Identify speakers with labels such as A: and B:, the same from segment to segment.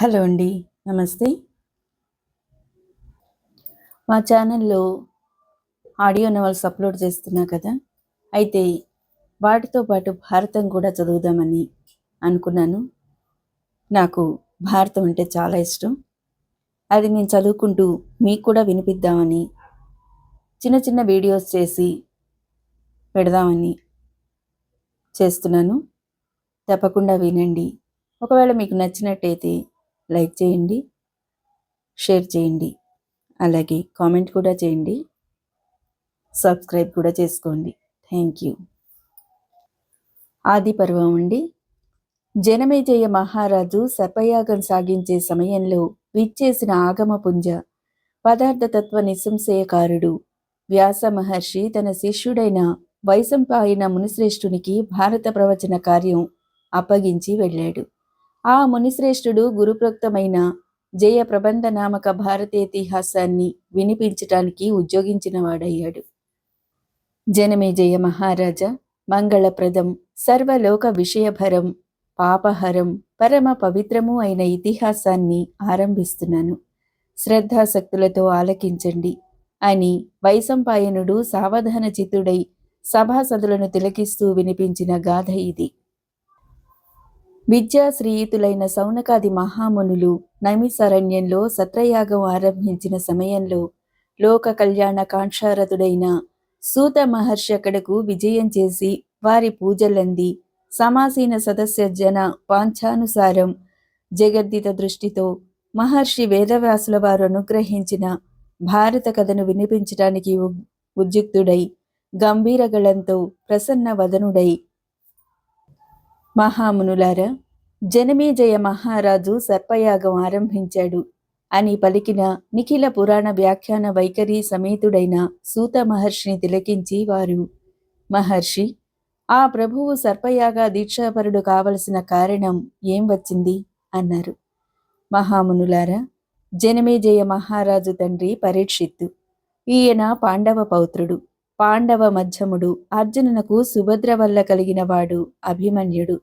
A: Hello అండి నమస్తే. మా ఛానల్లో ఆడియో నవల్స్ అప్లోడ్ చేస్తున్నా కదా అయితే వాటితో పాటు భారతం కూడా చదువుదామని అనుకున్నాను. నాకు భారతం అంటే చాలా ఇష్టం. అది నేను చదువుకుంటూ మీకు కూడా వినిపిద్దామని చిన్న చిన్న వీడియోస్ చేసి పెడదామని చేస్తున్నాను. తప్పకుండా వినండి. ఒకవేళ మీకు నచ్చినట్టయితే లైక్ చేయండి షేర్ చేయండి అలాగే కామెంట్ కూడా చేయండి సబ్స్క్రైబ్ కూడా చేసుకోండి. Thank you. ఆది పర్వం అండి. జనమేజయ మహారాజు సర్పయాగం సాగించే సమయంలో విచ్చేసిన ఆగమపుంజ పదార్థతత్వ నిస్సంశయకారుడు వ్యాస మహర్షి తన శిష్యుడైన వైశంపాయన మునిశ్రేష్ఠునికి భారత ప్రవచన కార్యం అప్పగించి వెళ్ళాడు. ఆ మునిశ్రేష్ఠుడు గురుప్రోక్తమైన జయ ప్రబంధ నామక భారతేతిహాసాన్ని వినిపించటానికి ఉద్యోగించిన వాడయ్యాడు జనమే జయ మహారాజా మంగళప్రదం సర్వలోక విషయభరం పాపహరం పరమ పవిత్రము అయిన ఇతిహాసాన్ని ఆరంభిస్తున్నాను. శ్రద్ధాశక్తులతో ఆలకించండి అని వైసంపాయనుడు సావధాన చిత్తుడై సభాసదులను తిలకిస్తూ వినిపించిన గాథ ఇది. విద్యాశ్రీయుతులైన సౌనకాది మహామునులు నైమిసారణ్యంలో సత్రయాగం ఆరంభించిన సమయంలో లోక కళ్యాణ కాంక్షారథుడైన సూత మహర్షి అక్కడకు విజయం చేసి వారి పూజలంది సమాసీన సదస్య జన వాంఛానుసారం జగద్దిత దృష్టితో మహర్షి వేదవ్యాసుల వారు అనుగ్రహించిన భారత కథను వినిపించడానికి ఉద్యుక్తుడై గంభీరగళంతో ప్రసన్న వదనుడై మహామునులారా జనమేజయ మహారాజు సర్పయాగం ఆరంభించాడు. అని పలికిన నిఖిల పురాణ వ్యాఖ్యాన వైఖరి సమేతుడైన సూత మహర్షిని తిలకించి వారు మహర్షి ఆ ప్రభువు సర్పయాగ దీక్షాపరుడు కావలసిన కారణం ఏం వచ్చింది అన్నారు. మహామునులారా జనమేజయ మహారాజు తండ్రి పరీక్షిత్తు. ఈయన పాండవ పౌత్రుడు. పాండవ మధ్యముడు అర్జునునకు సుభద్ర వల్ల కలిగిన వాడు అభిమన్యుడు.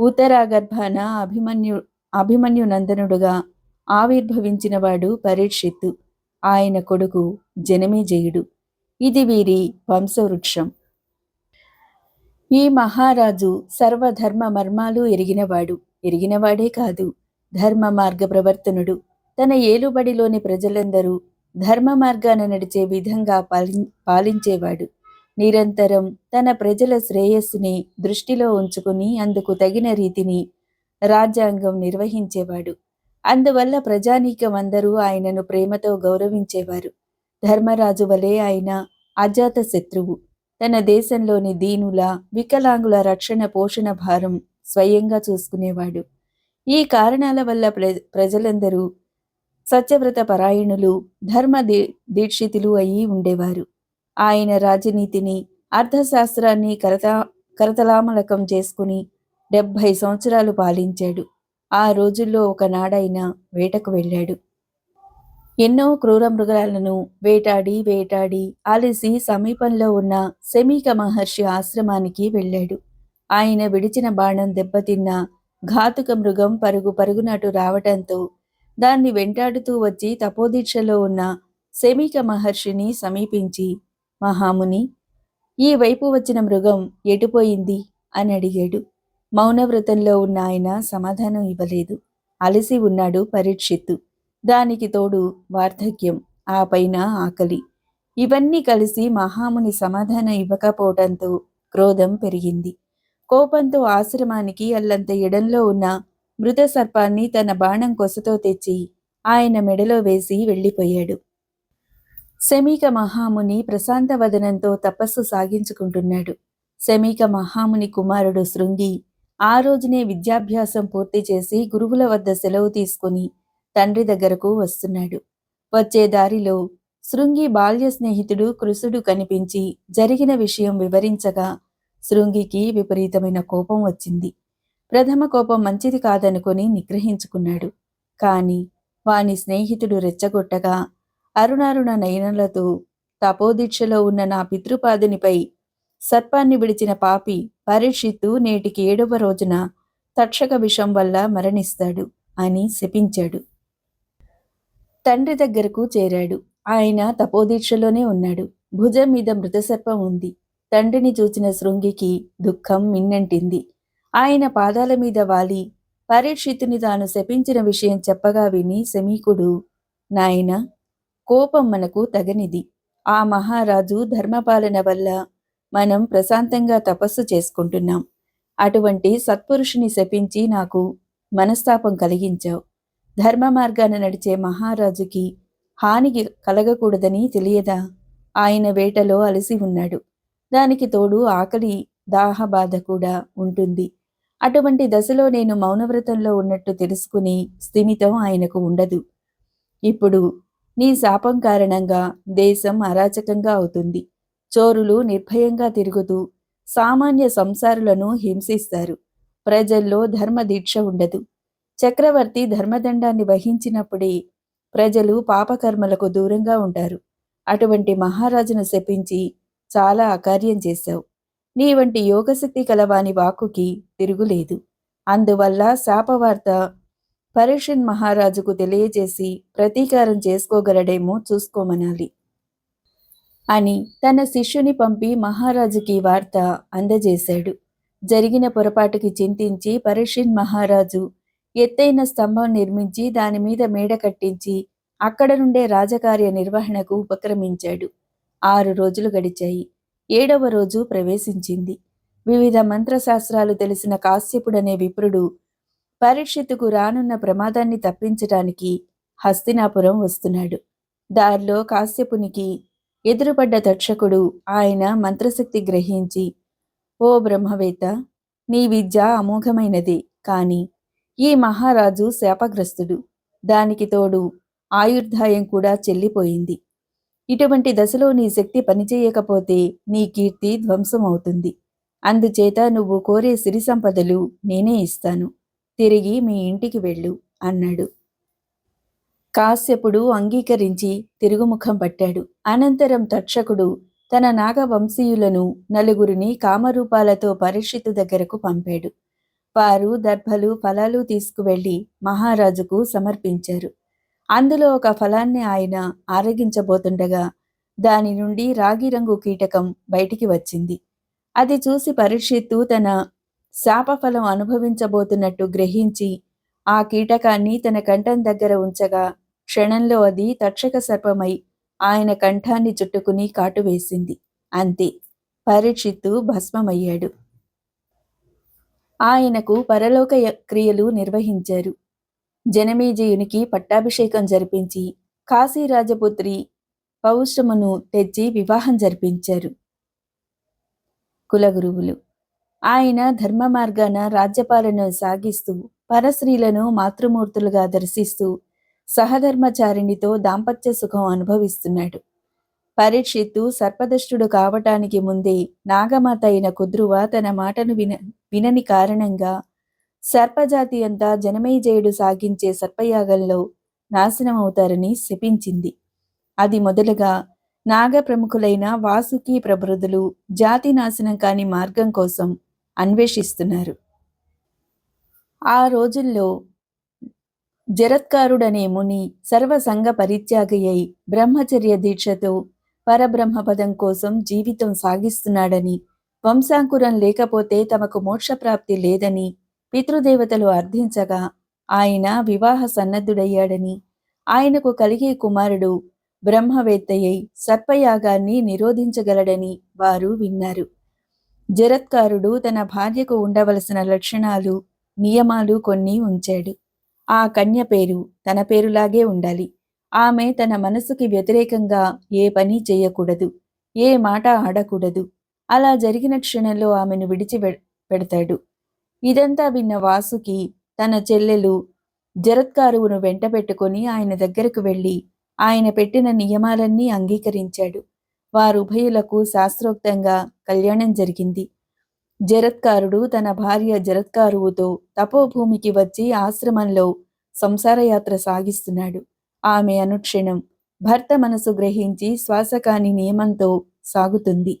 A: ఉత్తరాగర్భాన అభిమన్యు అభిమన్యు నందనుడుగా ఆవిర్భవించినవాడు పరీక్షిత్తు. ఆయన కొడుకు జనమేజయుడు. ఇది వీరి వంశవృక్షం. ఈ మహారాజు సర్వధర్మ మర్మాలు ఎరిగినవాడు. ఎరిగినవాడే కాదు ధర్మ మార్గ ప్రవర్తనుడు. తన ఏలుబడిలోని ప్రజలందరూ ధర్మ మార్గాన నడిచే విధంగా పాలి పాలించేవాడు. నిరంతరం తన ప్రజల శ్రేయస్సుని దృష్టిలో ఉంచుకుని అందుకు తగిన రీతిని రాజ్యాంగం నిర్వహించేవాడు. అందువల్ల ప్రజానీకం అందరూ ఆయనను ప్రేమతో గౌరవించేవారు. ధర్మరాజు వలె ఆయన అజాత శత్రువు. తన దేశంలోని దీనుల వికలాంగుల రక్షణ పోషణ భారం స్వయంగా చూసుకునేవాడు. ఈ కారణాల వల్ల ప్ర ప్రజలందరూ సత్యవ్రత పరాయణులు ధర్మ దీక్షితులు అయి ఉండేవారు. ఆయన రాజనీతిని అర్థశాస్త్రాన్ని కరత కరతలామలకం చేసుకుని డెబ్భై సంవత్సరాలు పాలించాడు. ఆ రోజుల్లో ఒకనాడైన వేటకు వెళ్ళాడు. ఎన్నో క్రూర మృగాలను వేటాడి వేటాడి అలసి సమీపంలో ఉన్న శమీక మహర్షి ఆశ్రమానికి వెళ్ళాడు. ఆయన విడిచిన బాణం దెబ్బతిన్న ఘాతుక మృగం పరుగు పరుగునటు రావటంతో దాన్ని వెంటాడుతూ వచ్చి తపోదీక్షలో ఉన్న శమీక మహర్షిని సమీపించి మహాముని ఈ వైపు వచ్చిన మృగం ఎటుపోయింది? అని అడిగాడు. మౌనవ్రతంలో ఉన్న ఆయన సమాధానం ఇవ్వలేదు. అలసి ఉన్నాడు పరీక్షిత్తు. దానికి తోడు వార్ధక్యం ఆ పైన ఆకలి. ఇవన్నీ కలిసి మహాముని సమాధానం ఇవ్వకపోవడంతో క్రోధం పెరిగింది. కోపంతో ఆశ్రమానికి అల్లంత ఎడంలో ఉన్న మృత సర్పాన్ని తన బాణం కొసతో తెచ్చి ఆయన మెడలో వేసి వెళ్ళిపోయాడు. శమీక మహాముని ప్రశాంత వదనంతో తపస్సు సాగించుకుంటున్నాడు. శమీక మహాముని కుమారుడు శృంగి ఆ రోజునే విద్యాభ్యాసం పూర్తి చేసి గురువుల వద్ద సెలవు తీసుకుని తండ్రి దగ్గరకు వస్తున్నాడు. వచ్చే దారిలో శృంగి బాల్య స్నేహితుడు కృషుడు కనిపించి జరిగిన విషయం వివరించగా శృంగికి విపరీతమైన కోపం వచ్చింది. ప్రథమ కోపం మంచిది కాదనుకొని నిగ్రహించుకున్నాడు. కాని వాని స్నేహితుడు రెచ్చగొట్టగా అరుణారుణ నయనలతో తపోదీక్షలో ఉన్న నా పితృపాదునిపై సర్పాన్ని విడిచిన పాపి పరీక్షిత్తు నేటికి ఏడవ రోజున తక్షక విషం వల్ల మరణిస్తాడు అని శపించాడు. తండ్రి దగ్గరకు చేరాడు. ఆయన తపోదీక్షలోనే ఉన్నాడు. భుజం మీద మృతసర్పం ఉంది. తండ్రిని చూచిన శృంగికి దుఃఖం మిన్నంటింది. ఆయన పాదాల మీద వాలి పరీక్షితుని తాను శపించిన విషయం చెప్పగా విని శమీకుడు నాయన కోపం మనకు తగనిది. ఆ మహారాజు ధర్మపాలన వల్ల మనం ప్రశాంతంగా తపస్సు చేసుకుంటున్నాం. అటువంటి సత్పురుషుని శపించి నాకు మనస్తాపం కలిగించావు. ధర్మ మార్గాన నడిచే మహారాజుకి హాని కలగకూడదని తెలియదా? ఆయన వేటలో అలసి ఉన్నాడు. దానికి తోడు ఆకలి దాహ బాధ కూడా ఉంటుంది. అటువంటి దశలో నేను మౌనవ్రతంలో ఉన్నట్టు తెలుసుకుని స్థిమితం ఆయనకు ఉండదు. ఇప్పుడు నీ శాపం కారణంగా దేశం అరాచకంగా అవుతుంది. చోరులు నిర్భయంగా తిరుగుతూ సామాన్య సంసారులను హింసిస్తారు. ప్రజల్లో ధర్మ దీక్ష ఉండదు. చక్రవర్తి ధర్మదండాన్ని వహించినప్పుడే ప్రజలు పాపకర్మలకు దూరంగా ఉంటారు. అటువంటి మహారాజును శపించి చాలా అకార్యం చేశావు. నీ వంటి యోగశక్తి కలవాని వాక్కుకి తిరుగులేదు. అందువల్ల శాపవార్త పరీక్షన్ మహారాజుకు తెలియజేసి ప్రతీకారం చేసుకోగలడేమో చూసుకోమనాలి. అని తన శిష్యుని పంపి మహారాజుకి వార్త అందజేశాడు. జరిగిన పొరపాటుకి చింతించి పరీక్షిన్ మహారాజు ఎత్తైన స్తంభం నిర్మించి దాని మీద మేడ కట్టించి అక్కడ నుండే రాజకార్య నిర్వహణకు ఉపక్రమించాడు. ఆరు రోజులు గడిచాయి. ఏడవ రోజు ప్రవేశించింది. వివిధ మంత్రశాస్త్రాలు తెలిసిన కాశ్యపుడనే విప్రుడు పరీక్షిత్తుకు రానున్న ప్రమాదాన్ని తప్పించటానికి హస్తినాపురం వస్తున్నాడు. దారిలో కాశ్యపునికి ఎదురుపడ్డ తక్షకుడు ఆయన మంత్రశక్తి గ్రహించి ఓ బ్రహ్మవేత్త నీ విద్య అమోఘమైనది కాని ఈ మహారాజు శాపగ్రస్తుడు. దానికి తోడు ఆయుర్ధాయం కూడా చెల్లిపోయింది. ఇటువంటి దశలో నీ శక్తి పనిచేయకపోతే నీ కీర్తి ధ్వంసమవుతుంది. అందుచేత నువ్వు కోరే సిరి సంపదలు నేనే ఇస్తాను. తిరిగి మీ ఇంటికి వెళ్ళు అన్నాడు. కాశ్యపుడు అంగీకరించి తిరుగుముఖం పట్టాడు. అనంతరం తక్షకుడు తన నాగవంశీయులను నలుగురిని కామరూపాలతో పరీక్షితు దగ్గరకు పంపాడు. వారు దర్భలు ఫలాలు తీసుకువెళ్ళి మహారాజుకు సమర్పించారు. అందులో ఒక ఫలాన్ని ఆయన ఆరగించబోతుండగా దాని నుండి రాగి రంగు కీటకం బయటికి వచ్చింది. అది చూసి పరీక్షిత్తు తన శాపఫలం అనుభవించబోతున్నట్టు గ్రహించి ఆ కీటకాన్ని తన కంఠం దగ్గర ఉంచగా క్షణంలో అది తక్షక సర్పమై ఆయన కంఠాన్ని చుట్టుకుని కాటువేసింది అంతే. పరీక్షిత్తు భస్మమయ్యాడు. ఆయనకు పరలోక క్రియలు నిర్వహించారు. జనమేజయునికి పట్టాభిషేకం జరిపించి కాశీరాజపుత్రి పౌష్రమును తెచ్చి వివాహం జరిపించారు. కులగురువులు ఆయన ధర్మ మార్గాన రాజ్యపాలన సాగిస్తూ పరశ్రీలను మాతృమూర్తులుగా దర్శిస్తూ సహధర్మచారిణితో దాంపత్య సుఖం అనుభవిస్తున్నాడు. పరీక్షిత్తు సర్పదష్టుడు కావటానికి ముందే నాగమాత అయిన కుద్రువ తన మాటను విన వినని కారణంగా సర్పజాతి అంతా జనమేజయుడు సాగించే సర్పయాగంలో నాశనమవుతారని శపించింది. అది మొదలుగా నాగ ప్రముఖులైన వాసుకి ప్రభృదులు జాతి నాశనం కాని మార్గం కోసం అన్వేషిస్తున్నారు. ఆ రోజుల్లో జరత్కారుడనే ముని సర్వసంగ పరిత్యాగి అయి బ్రహ్మచర్య దీక్షతో పరబ్రహ్మపదం కోసం జీవితం సాగిస్తున్నాడని వంశాంకురం లేకపోతే తమకు మోక్షప్రాప్తి లేదని పితృదేవతలు అర్థించగా ఆయన వివాహ సన్నద్ధుడయ్యాడని ఆయనకు కలిగే కుమారుడు బ్రహ్మవేత్తయ్యై సర్పయాగాన్ని నిరోధించగలడని వారు విన్నారు. జరత్కారుడు తన భార్యకు ఉండవలసిన లక్షణాలు నియమాలు కొన్ని ఉంచాడు. ఆ కన్య పేరు తన పేరులాగే ఉండాలి. ఆమె తన మనసుకి వ్యతిరేకంగా ఏ పని చేయకూడదు ఏ మాట ఆడకూడదు. అలా జరిగిన క్షణంలో ఆమెను విడిచి పెడతాడు. ఇదంతా విన్న వాసుకి తన చెల్లెలు జరత్కారువును వెంట పెట్టుకొని ఆయన దగ్గరకు వెళ్ళి ఆయన పెట్టిన నియమాలన్నీ అంగీకరించాడు. వారుభయులకు శాస్త్రోక్తంగా కళ్యాణం జరిగింది. జరత్కారుడు తన భార్య జరత్కారువుతో తపోభూమికి వచ్చి ఆశ్రమంలో సంసారయాత్ర సాగిస్తున్నాడు. ఆమె అనుక్షణం భర్త మనసు గ్రహించి శ్వాసకాని నియమంతో సాగుతుంది.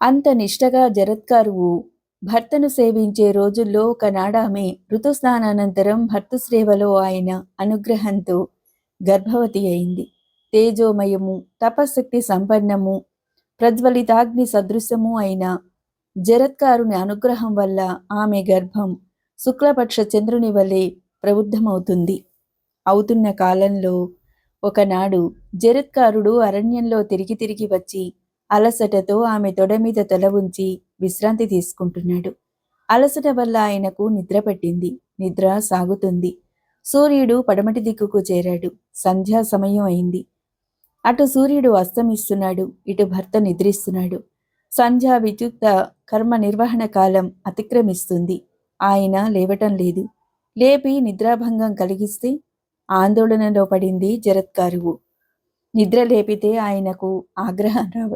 A: అంత నిష్టగా జరత్కారువు భర్తను సేవించే రోజుల్లో ఒకనాడామె ఋతుస్నానానంతరం భర్తృశ్రేవలో ఆయన అనుగ్రహంతో గర్భవతి అయింది. తేజోమయము తపశక్తి సంపన్నము ప్రజ్వలితాగ్ని సదృశము అయిన జరత్కారుని అనుగ్రహం వల్ల ఆమె గర్భం శుక్లపక్ష చంద్రుని వలె ప్రబుద్ధమవుతుంది. అవుతున్న కాలంలో ఒకనాడు జరత్కారుడు అరణ్యంలో తిరిగి తిరిగి వచ్చి అలసటతో ఆమె తొడ మీద తల ఉంచి విశ్రాంతి తీసుకుంటున్నాడు. అలసట వల్ల ఆయనకు నిద్ర పట్టింది. నిద్ర సాగుతుంది. సూర్యుడు పడమటి దిక్కుకు చేరాడు. సంధ్యా సమయం అయింది. అటు సూర్యుడు అస్తమిస్తున్నాడు ఇటు భర్త నిద్రిస్తున్నాడు. సంధ్యా విద్యుక్త కర్మ నిర్వహణ కాలం అతిక్రమిస్తుంది. ఆయన లేవటం లేదు. లేపి నిద్రాభంగం కలిగిస్తే ఆందోళనలో పడింది జరత్కారువు నిద్ర లేపితే ఆయనకు ఆగ్రహం రావ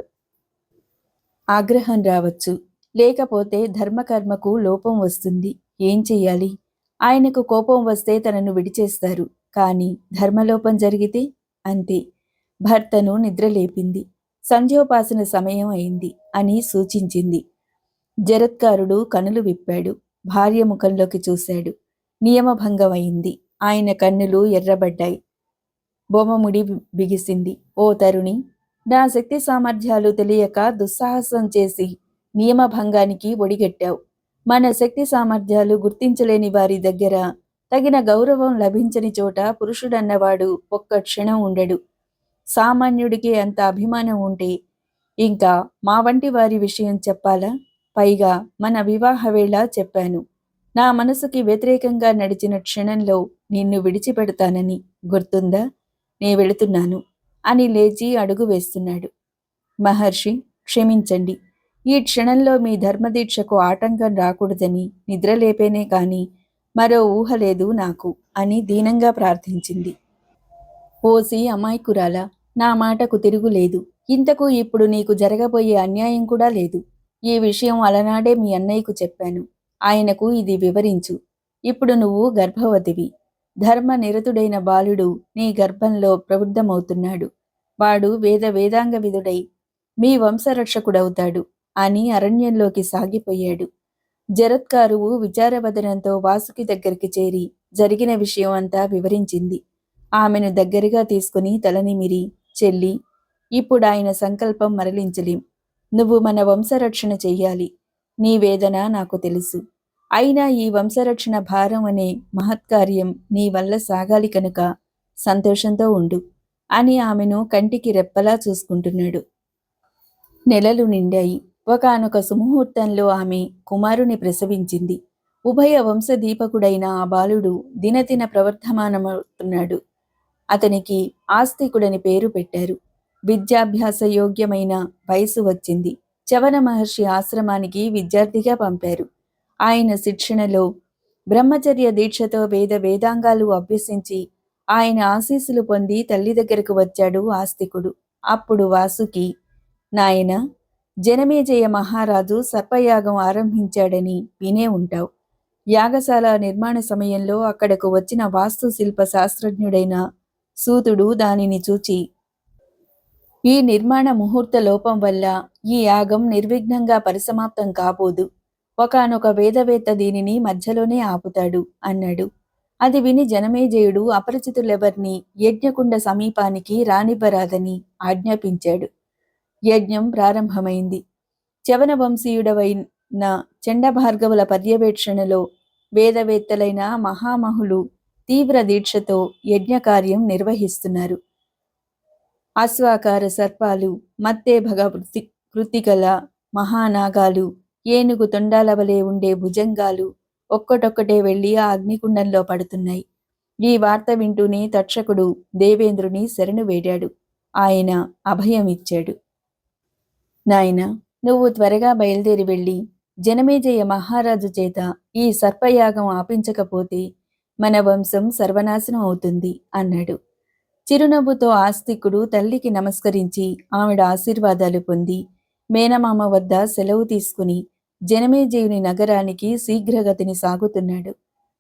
A: ఆగ్రహం రావచ్చు. లేకపోతే ధర్మకర్మకు లోపం వస్తుంది. ఏం చెయ్యాలి? ఆయనకు కోపం వస్తే తనను విడిచేస్తారు. కానీ ధర్మలోపం జరిగితే అంతే. భర్తను నిద్రలేపింది. సంధ్యోపాసన సమయం అయింది అని సూచించింది. జరత్కారుడు కనులు విప్పాడు. భార్య ముఖంలోకి చూశాడు. నియమభంగం అయింది ఆయన కన్నులు ఎర్రబడ్డాయి. బొమ్మముడి బిగిసింది. ఓ తరుణి నా శక్తి సామర్థ్యాలు తెలియక దుస్సాహసం చేసి నియమభంగానికి ఒడిగట్టావు. మన శక్తి సామర్థ్యాలు గుర్తించలేని వారి దగ్గర తగిన గౌరవం లభించని చోట పురుషుడన్నవాడు ఒక్క క్షణం ఉండడు. సామాన్యుడికి అంత అభిమానం ఉంటే ఇంకా మా వంటి వారి విషయం చెప్పాలా? పైగా మన వివాహ వేళ చెప్పాను. నా మనసుకి వ్యతిరేకంగా నడిచిన క్షణంలో నిన్ను విడిచిపెడతానని గుర్తుందా? నే వెళుతున్నాను అని లేచి అడుగు వేస్తున్నాడు. మహర్షి క్షమించండి. ఈ క్షణంలో మీ ధర్మదీక్షకు ఆటంకం రాకూడదని నిద్రలేపేనే కాని మరో ఊహ లేదు నాకు అని దీనంగా ప్రార్థించింది. ఓసి అమాయకురాలా? నా మాటకు తిరుగులేదు. ఇంతకు ఇప్పుడు నీకు జరగబోయే అన్యాయం కూడా లేదు. ఈ విషయం అలనాడే మీ అన్నయ్యకు చెప్పాను. ఆయనకు ఇది వివరించు. ఇప్పుడు నువ్వు గర్భవతివి. ధర్మ నిరతుడైన బాలుడు నీ గర్భంలో ప్రబుద్ధమవుతున్నాడు. వాడు వేద వేదాంగ విధుడై మీ వంశరక్షకుడవుతాడు అని అరణ్యంలోకి సాగిపోయాడు. జరత్కారువు విచారవదనంతో వాసుకి దగ్గరికి చేరి జరిగిన విషయం అంతా వివరించింది. ఆమెను దగ్గరగా తీసుకుని తలనిమిరి చెల్లి ఇప్పుడు ఆయన సంకల్పం మరలించలేం. నువ్వు మన వంశరక్షణ చెయ్యాలి. నీ వేదన నాకు తెలుసు. అయినా ఈ వంశరక్షణ భారం అనే మహత్కార్యం నీ వల్ల సాగాలి కనుక సంతోషంతో ఉండు అని ఆమెను కంటికి రెప్పలా చూసుకుంటున్నాడు. నెలలు నిండాయి. ఒకనొక సుముహూర్తంలో ఆమె కుమారుని ప్రసవించింది. ఉభయ వంశదీపకుడైన ఆ బాలుడు దినదిన ప్రవర్ధమానమవుతున్నాడు. అతనికి ఆస్తికుడని పేరు పెట్టారు. విద్యాభ్యాస యోగ్యమైన వయసు వచ్చింది. చవన మహర్షి ఆశ్రమానికి విద్యార్థిగా పంపారు. ఆయన శిక్షణలో బ్రహ్మచర్య దీక్షతో వేద వేదాంగాలు అభ్యసించి ఆయన ఆశీస్సులు పొంది తల్లి దగ్గరకు వచ్చాడు ఆస్తికుడు. అప్పుడు వాసుకి నాయన జనమేజయ మహారాజు సర్పయాగం ఆరంభించాడని వినే ఉంటావు. యాగశాల నిర్మాణ సమయంలో అక్కడకు వచ్చిన వాస్తు శిల్ప శాస్త్రజ్ఞుడైన సూతుడు దానిని చూచి ఈ నిర్మాణ ముహూర్త లోపం వల్ల ఈ యాగం నిర్విఘ్నంగా పరిసమాప్తం కాబోదు. ఒకనొక వేదవేత్త దీనిని మధ్యలోనే ఆపుతాడు అన్నాడు. అది విని జనమేజయుడు అపరిచితులెవర్ని యజ్ఞకుండ సమీపానికి రానివ్వరాదని ఆజ్ఞాపించాడు. యజ్ఞం ప్రారంభమైంది. చవన వంశీయుడవైన చండభార్గవుల పర్యవేక్షణలో వేదవేత్తలైన మహామహులు తీవ్ర దీక్షతో యజ్ఞకార్యం నిర్వహిస్తున్నారు. అశ్వాకార సర్పాలు మత్తేభగ వృత్తి కృతికల మహానాగాలు ఏనుగు తొండాల వలె ఉండే భుజంగాలు ఒక్కటొక్కటే వెళ్ళి ఆ అగ్నికుండంలో పడుతున్నాయి. ఈ వార్త వింటూనే తక్షకుడు దేవేంద్రుని శరణు వేడాడు. ఆయన అభయం ఇచ్చాడు. నాయన నువ్వు త్వరగా బయలుదేరి వెళ్ళి జనమేజయ మహారాజు చేత ఈ సర్పయాగం ఆపించకపోతే మన వంశం సర్వనాశనం అవుతుంది అన్నాడు. చిరునవ్వుతో ఆస్తికుడు తల్లికి నమస్కరించి ఆవిడ ఆశీర్వాదాలు పొంది మేనమామ వద్ద సెలవు తీసుకుని జనమేజయుని నగరానికి శీఘ్రగతిని సాగుతున్నాడు.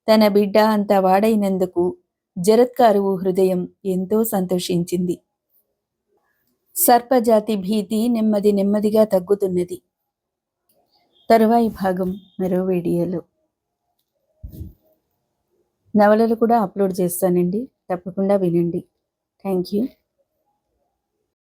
A: తన బిడ్డ అంత వాడైనందుకు జరత్కారువు హృదయం ఎంతో సంతోషించింది. సర్పజాతి భీతి నెమ్మది నెమ్మదిగా తగ్గుతున్నది. తరువాయి భాగం మరో వీడియోలో. నవలలు కూడా అప్లోడ్ చేస్తానండి. తప్పకుండా వినండి. Thank you.